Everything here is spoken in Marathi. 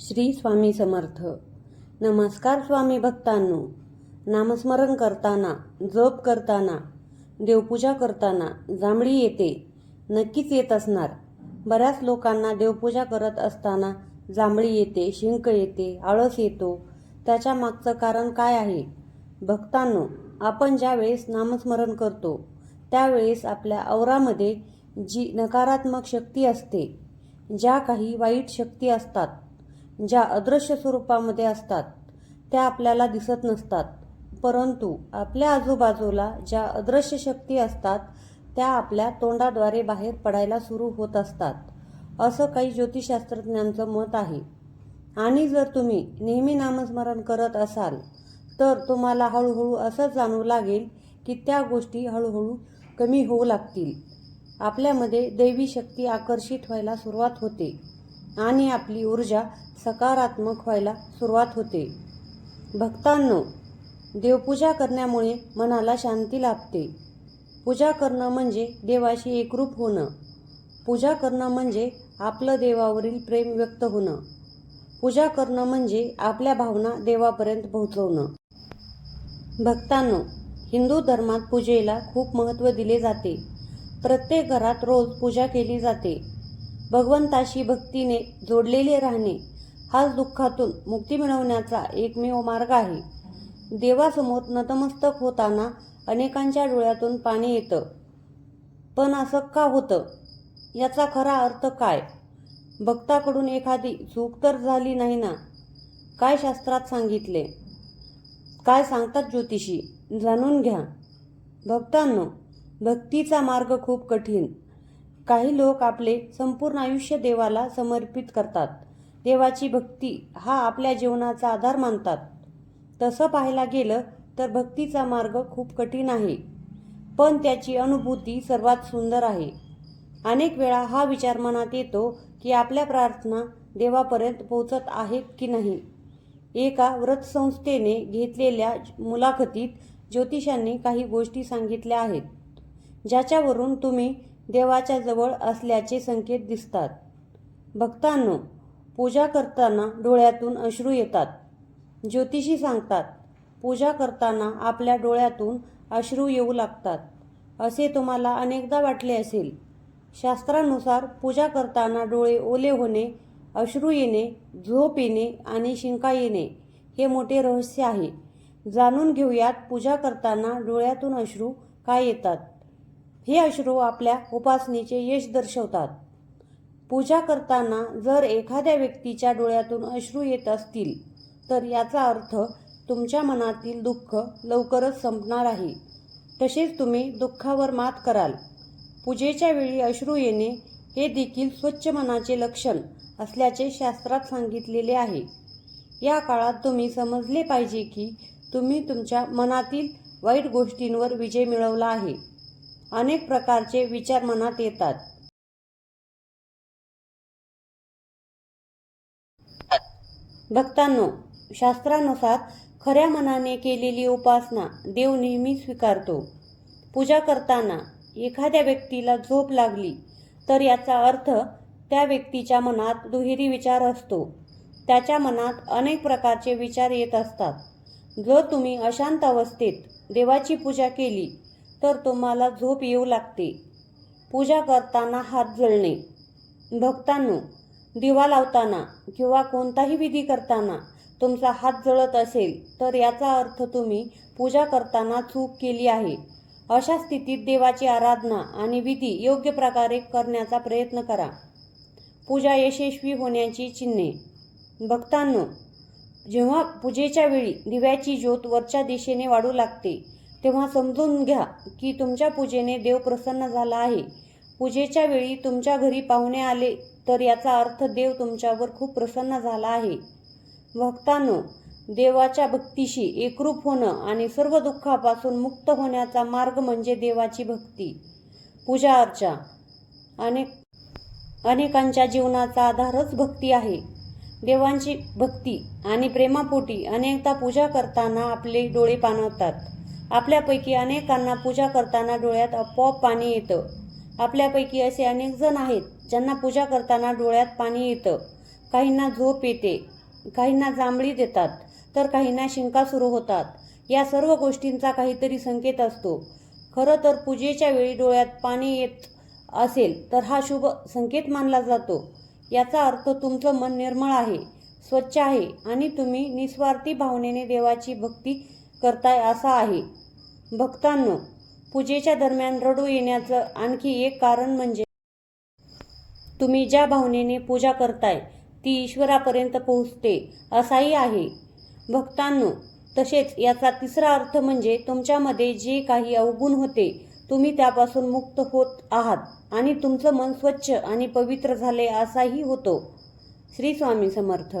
श्री स्वामी समर्थ. नमस्कार स्वामी भक्तांनो. नामस्मरण करताना जप करताना देवपूजा करताना जांभळी येते नक्कीच येत असणार. बऱ्याच लोकांना देवपूजा करत असताना जांभळी येते शिंक येते आळस येतो. त्याच्या मागचं कारण काय आहे? भक्तांनो आपण ज्यावेळेस नामस्मरण करतो त्यावेळेस आपल्या औरामध्ये जी नकारात्मक शक्ती असते ज्या काही वाईट शक्ती असतात ज्या अदृश्य स्वरूपामध्ये असतात त्या आपल्याला दिसत नसतात. परंतु आपल्या आजूबाजूला ज्या अदृश्य शक्ती असतात त्या आपल्या तोंडाद्वारे बाहेर पडायला सुरू होत असतात. असं काही ज्योतिषशास्त्रज्ञांचं मत आहे. आणि जर तुम्ही नेहमी नामस्मरण करत असाल तर तुम्हाला हळूहळू असं जाणवू लागेल की त्या गोष्टी हळूहळू कमी होऊ लागतील. आपल्यामध्ये दैवी शक्ती आकर्षित व्हायला सुरुवात होते. आणि आपली ऊर्जा सकारात्मक व्हायला सुरुवात होते. भक्तांनो देवपूजा करण्यामुळे मनाला शांती लाभते. पूजा करणं म्हणजे देवाशी एकरूप होणं. पूजा करणं म्हणजे आपलं देवावरील प्रेम व्यक्त होणं. पूजा करणं म्हणजे आपल्या भावना देवापर्यंत पोहोचवणं. भक्तांनो हिंदू धर्मात पूजेला खूप महत्त्व दिले जाते. प्रत्येक घरात रोज पूजा केली जाते. भगवंताशी भक्तीने जोडलेले राहणे हाच दुःखातून मुक्ती मिळवण्याचा एकमेव मार्ग आहे. देवासमोर नतमस्तक होताना अनेकांच्या डोळ्यातून पाणी येतं. पण असं का होतं? याचा खरा अर्थ काय? भक्ताकडून एखादी चूक तर झाली नाही ना? काय शास्त्रात सांगितले? काय सांगतात ज्योतिषी? जाणून घ्या. भक्तांनो भक्तीचा मार्ग खूप कठीण. काही लोक आपले संपूर्ण आयुष्य देवाला समर्पित करतात. देवाची भक्ती हा आपल्या जीवनाचा आधार मानतात. तसं पाहायला गेलं तर भक्तीचा मार्ग खूप कठीण आहे. पण त्याची अनुभूती सर्वात सुंदर आहे. अनेक वेळा हा विचार मनात येतो की आपल्या प्रार्थना देवापर्यंत पोहोचत आहेत की नाही. एका व्रतसंस्थेने घेतलेल्या मुलाखतीत ज्योतिषांनी काही गोष्टी सांगितल्या आहेत. ज्याच्यावरून तुम्ही देवाच्या जवळ असल्याचे संकेत दिसतात. भक्तांनो पूजा करताना डोळ्यातून अश्रू येतात. ज्योतिषी सांगतात पूजा करताना आपल्या डोळ्यातून अश्रू येऊ लागतात. असे तुम्हाला अनेकदा वाटले असेल. शास्त्रानुसार पूजा करताना डोळे ओले होणे अश्रू येणे झोप येणे आणि शिंका येणे हे मोठे रहस्य आहे. जाणून घेऊयात पूजा करताना डोळ्यातून अश्रू काय येतात. हे अश्रू आपल्या उपासनेचे यश दर्शवतात. पूजा करताना जर एखाद्या व्यक्तीच्या डोळ्यातून अश्रू येत असतील तर याचा अर्थ तुमच्या मनातील दुःख लवकरच संपणार आहे. तसेच तुम्ही दुःखावर मात कराल. पूजेच्या वेळी अश्रू येणे हे देखील स्वच्छ मनाचे लक्षण असल्याचे शास्त्रात सांगितलेले आहे. या काळात तुम्ही समजले पाहिजे की तुम्ही तुमच्या मनातील वाईट गोष्टींवर विजय मिळवला आहे. अनेक प्रकारचे विचार मनात येतात. भक्तांनो शास्त्रानुसार खऱ्या मनाने केलेली उपासना देव नेहमी स्वीकारतो. पूजा करताना एखाद्या व्यक्तीला झोप लागली तर याचा अर्थ त्या व्यक्तीच्या मनात दुहेरी विचार असतो. त्याच्या मनात अनेक प्रकारचे विचार येत असतात. जर तुम्ही अशांत अवस्थेत देवाची पूजा केली तर तुम्हाला झोप येऊ लागते. पूजा करताना हात जळणे. भक्तांनो दिवा लावताना किंवा कोणताही विधी करताना तुमचा हात जळत असेल तर याचा अर्थ तुम्ही पूजा करताना चूक केली आहे. अशा स्थितीत देवाची आराधना आणि विधी योग्य प्रकारे करण्याचा प्रयत्न करा. पूजा यशस्वी होण्याची चिन्हे. भक्तांनो जेव्हा पूजेच्या वेळी दिव्याची ज्योत वरच्या दिशेने वाढू लागते तेव्हा समजून घ्या की तुमच्या पूजेने देव प्रसन्न झाला आहे. पूजेच्या वेळी तुमच्या घरी पाहुणे आले तर याचा अर्थ देव तुमच्यावर खूप प्रसन्न झाला आहे. भक्तांनो देवाच्या भक्तीशी एकरूप होणं आणि सर्व दुःखापासून मुक्त होण्याचा मार्ग म्हणजे देवाची भक्ती. पूजा अर्चा अनेक अनेकांच्या जीवनाचा आधारच भक्ती आहे. देवांची भक्ती आणि प्रेमापोटी अनेकदा पूजा करताना आपले डोळे पाणवतात आपल्यापैकी अनेकांना पूजा करताना डोळ्यात आपोआप पाणी येतं. आपल्यापैकी असे अनेक जण आहेत ज्यांना पूजा करताना डोळ्यात पाणी येतं. काहींना झोप येते काहींना जांभळी देतात तर काहींना शिंका सुरू होतात. या सर्व गोष्टींचा काहीतरी संकेत असतो. खरं तर पूजेच्या वेळी डोळ्यात पाणी येत असेल तर हा शुभ संकेत मानला जातो. याचा अर्थ तुमचं मन निर्मळ आहे स्वच्छ आहे आणि तुम्ही निस्वार्थी भावनेने देवाची भक्ती करताय असा आहे. भक्तांनो पूजेच्या दरम्यान रडू येण्याचं आणखी एक कारण म्हणजे तुम्ही ज्या भावनेने पूजा करताय ती ईश्वरापर्यंत पोहोचते असाही आहे. भक्तांनो तसेच याचा तिसरा अर्थ म्हणजे तुमच्यामध्ये जे काही अवगुण होते तुम्ही त्यापासून मुक्त होत आहात आणि तुमचं मन स्वच्छ आणि पवित्र झाले असाही होतो. श्री स्वामी समर्थ.